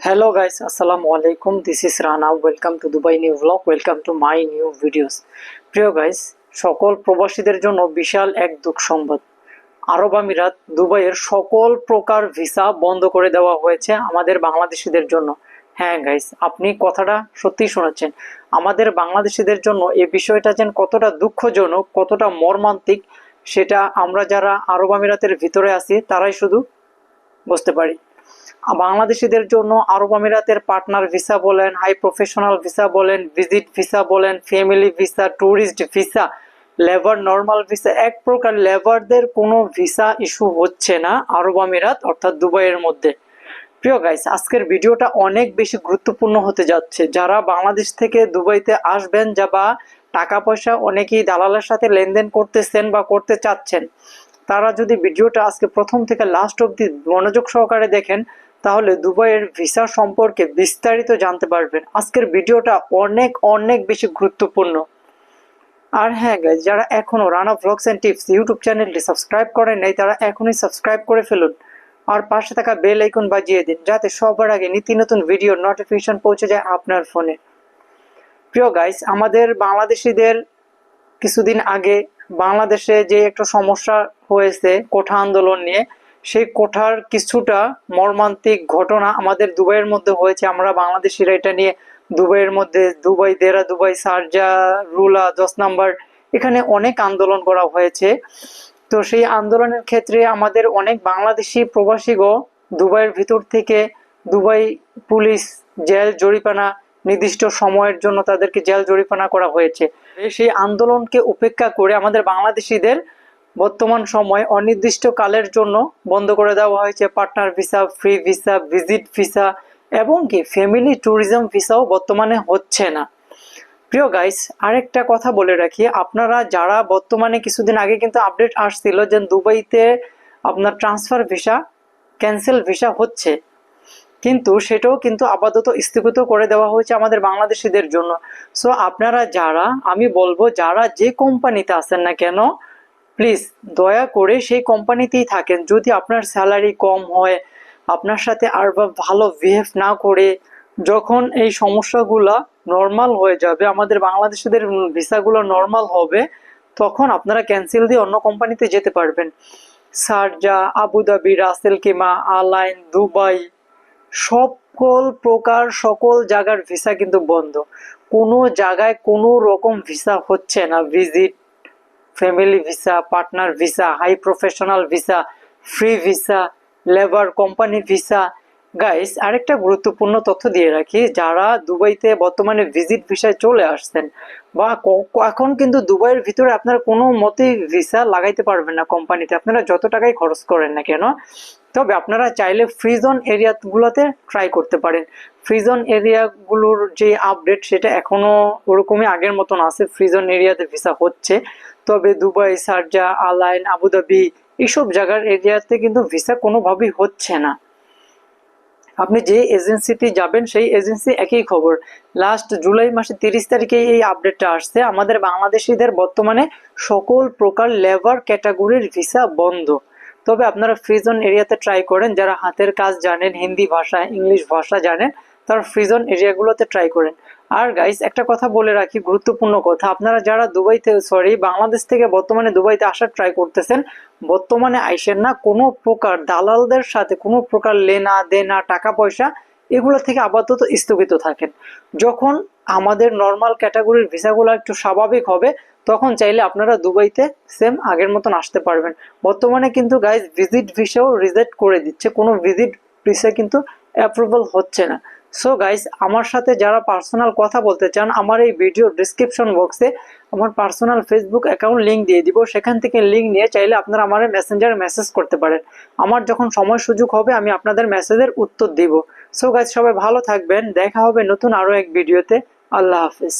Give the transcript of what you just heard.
Hello guys, Assalamu alaikum. This is Rana. Welcome to Dubai New Vlog. Welcome to my new videos. প্রিয় guys সকল প্রবাসীদের জন্য বিশাল এক দুঃখ সংবাদ আরব আমিরাত দুবাইয়ের সকল প্রকার ভিসা বন্ধ করে দেওয়া হয়েছে আমাদের বাংলাদেশিদের জন্য হ্যাঁ গাইস আপনি কথাটা সত্যি শোনাচ্ছেন আমাদের বাংলাদেশিদের জন্য এই বিষয়টা যেন কতটা দুঃখজনক কতটা মর্মান্তিক সেটা আমরা যারা আরব আমিরাতের ভিতরে আছি তারাই শুধু বুঝতে পারি বাংলাদেশিদের জন্য আরব আমিরাতের পার্টনার ভিসা বলেন, হাই প্রফেশনাল ভিসা বলেন, ভিজিট ভিসা বলেন, family visa, tourist visa, labour, normal visa, এক প্রকার লেবারদের কোনো ভিসা ইস্যু হচ্ছে না আরব আমিরাত অর্থাৎ দুবাইয়ের মধ্যে। প্রিয় গাইস, আজকের ভিডিওটা অনেক বেশি গুরুত্বপূর্ণ হতে যাচ্ছে। যারা বাংলাদেশ থেকে দুবাইতে আসবেন যা বা টাকা পয়সা অনেকেই দালালের সাথে লেনদেন করতেছেন বা করতে চাচ্ছেন, তারা যদি ভিডিওটা আজকে প্রথম থেকে লাস্ট অবধি মনোযোগ সহকারে দেখেন তাহলে দুবাইয়ের ভিসা সম্পর্কে বিস্তারিত জানতে পারবেন। আজকের ভিডিওটা অনেক অনেক বেশি গুরুত্বপূর্ণ। আর হ্যাঁ গাইজ যারা এখনও Rana vlogs and tips YouTube চ্যানেলটি সাবস্ক্রাইব করেন নাই, তারা এখনই সাবস্ক্রাইব করে ফেলুন। আর পাশে থাকা বেল আইকন বাজিয়ে দিন, যাতে সবার আগে নীতি নতুন ভিডিও নোটিফিকেশন পৌঁছে যায় আপনার ফোনে প্রিয় গাইস আমাদের বাংলাদেশিদের কিছুদিন আগে বাংলাদেশে যে একটা সমস্যা হয়েছে কোঠা আন্দোলন নিয়ে সেই কোঠার কিছুটা মর্মান্তিক ঘটনা আমাদের দুবাইয়ের মধ্যে হয়েছে। আমরা বাংলাদেশিরা এটা নিয়ে দুবাইয়ের মধ্যে Dubai Deira, Dubai Sharjah, Rolla, দশ নাম্বার এখানে অনেক আন্দোলন করা হয়েছে। তো সেই আন্দোলনের ক্ষেত্রে আমাদের অনেক বাংলাদেশি প্রবাসীগো দুবাইয়ের ভিতর থেকে দুবাই পুলিশ জেল জরিপানা নির্দিষ্ট সময়ের জন্য তাদেরকে জেল জরিপানা করা হয়েছে। সেই আন্দোলনকে উপেক্ষা করে আমাদের বাংলাদেশিদের বর্তমান সময় অনির্দিষ্ট কালের জন্য বন্ধ করে দেওয়া হয়েছে। Partner visa, free visa, visit visa এবং কি ফ্যামিলি ট্যুরিজম ভিসাও বর্তমানে হচ্ছে না। প্রিয় গাইস, আরেকটা কথা বলে রাখি। আপনারা যারা বর্তমানে কিছুদিন আগে কিন্তু আপডেট আসছিল যে দুবাইতে আপনার ট্রান্সফার ভিসা, ক্যান্সেল ভিসা হচ্ছে। কিন্তু সেটাও কিন্তু আপাতত স্থগিত করে দেওয়া হয়েছে আমাদের বাংলাদেশিদের জন্য। সো আপনারা যারা, আমি বলব, যারা যে কোম্পানিতে আছেন না কেন প্লিজ দয়া করে সেই কোম্পানিতেই থাকেন। যদি আপনার স্যালারি কম হয়, আপনার সাথে আর বা ভালো বিহেভ না করে, যখন এই সমস্যাগুলো নর্মাল হয়ে যাবে, আমাদের বাংলাদেশিদের ভিসাগুলো নর্মাল হবে, তখন আপনারা ক্যান্সেল দিয়ে অন্য কোম্পানিতে যেতে পারবেন। Sharjah, Abu Dhabi, Ras al Khaimah, Al Ain, Dubai, সকল প্রকার সকল জায়গার ভিসা কিন্তু বন্ধ। কোনো জায়গায় কোনো রকম ভিসা হচ্ছে না visit family visa partner visa high professional visa free visa labour company visa guys আরেকটা গুরুত্বপূর্ণ তথ্য দিয়ে রাখি, যারা দুবাইতে বর্তমানে ভিজিট ভিসায় চলে আসছেন বা এখন কিন্তু দুবাইয়ের ভিতরে আপনারা কোনো মতেই ভিসা লাগাইতে পারবেন না কোম্পানিতে আপনারা যত টাকাই খরচ করেন না কেন, তবে আপনারা চাইলে ফ্রিজন এরিয়াগুলোতে ট্রাই করতে পারেন। ফ্রিজন এরিয়াগুলোর যে আপডেট সেটা এখনও ওরকমই আগের মতন আছে ফ্রিজন এরিয়াতে ভিসা হচ্ছে। তবে দুবাই, সারজা, আলাইন, আবুধাবি এইসব জায়গার এরিয়াতে কিন্তু ভিসা কোনোভাবেই হচ্ছে না। আপনি যে এজেন্সিতে যাবেন, সেই এজেন্সি একই খবর। লাস্ট জুলাই মাসে তিরিশ তারিখে এই আপডেটটা আসছে। আমাদের বাংলাদেশিদের বর্তমানে সকল প্রকার লেবার ক্যাটাগরির ভিসা বন্ধ। তবে আপনারা ফ্রিজন এরিয়াতে ট্রাই করেন। যারা হাতের কাজ জানেন, হিন্দি ভাষা, ইংলিশ ভাষা জানেন তারা ফ্রিজন এরিয়াগুলোতে ট্রাই করেন। আর গাইস একটা কথা বলে রাখি, গুরুত্বপূর্ণ কথা। আপনারা যারা দুবাইতে সরি বাংলাদেশ থেকে বর্তমানে দুবাইতে আসার ট্রাই করতেছেন, বর্তমানে আইসেন না, কোনো প্রকার দালালদের সাথে, কোনো প্রকার লেনা দেনা, টাকা পয়সা, এগুলো থেকে আপাতত স্থগিত থাকেন। যখন আমাদের নর্মাল ক্যাটাগরির ভিসাগুলো একটু স্বাভাবিক হবে, তখন চাইলে আপনারা দুবাইতে সেম আগের মতন আসতে পারবেন। বর্তমানে কিন্তু গাইজ ভিজিট ভিসাও রিজেক্ট করে দিচ্ছে, কোনো ভিজিট ভিসা কিন্তু অ্যাপ্রুভাল হচ্ছে না। সো গাইস আমার সাথে যারা পার্সোনাল কথা বলতে চান, আমার এই ভিডিও ডিসক্রিপশন বক্সে আমার পার্সোনাল ফেসবুক অ্যাকাউন্ট লিঙ্ক দিয়ে দিব। সেখান থেকে লিঙ্ক নিয়ে চাইলে আপনারা আমার মেসেঞ্জারে মেসেজ করতে পারেন। আমার যখন সময় সুযোগ হবে, আমি আপনাদের মেসেজের উত্তর দিব। সো গাইস সবাই ভালো থাকবেন। দেখা হবে নতুন আরও এক ভিডিওতে আল্লাহ হাফিজ।